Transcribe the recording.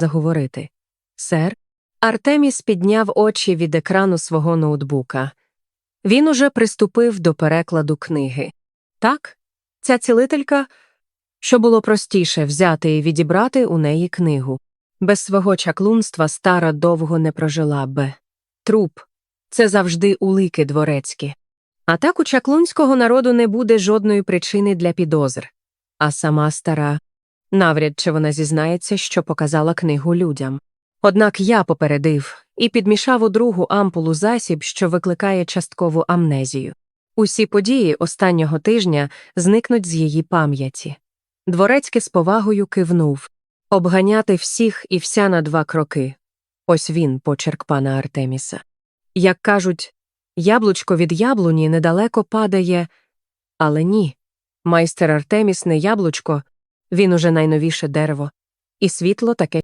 заговорити. Сер, Артеміс підняв очі від екрану свого ноутбука. Він уже приступив до перекладу книги. Так, ця цілителька, що було простіше взяти і відібрати у неї книгу. Без свого чаклунства стара довго не прожила б. Труп це завжди улики дворецькі. А так у чаклунського народу не буде жодної причини для підозр. А сама стара навряд чи вона зізнається, що показала книгу людям. Однак я попередив і підмішав у другу ампулу засіб, що викликає часткову амнезію. Усі події останнього тижня зникнуть з її пам'яті. Дворецький з повагою кивнув обганяти всіх і вся на два кроки. Ось він, почерк пана Артеміса. Як кажуть, яблучко від яблуні недалеко падає, але ні. Майстер Артеміс не яблучко, він уже найновіше дерево, і світло таке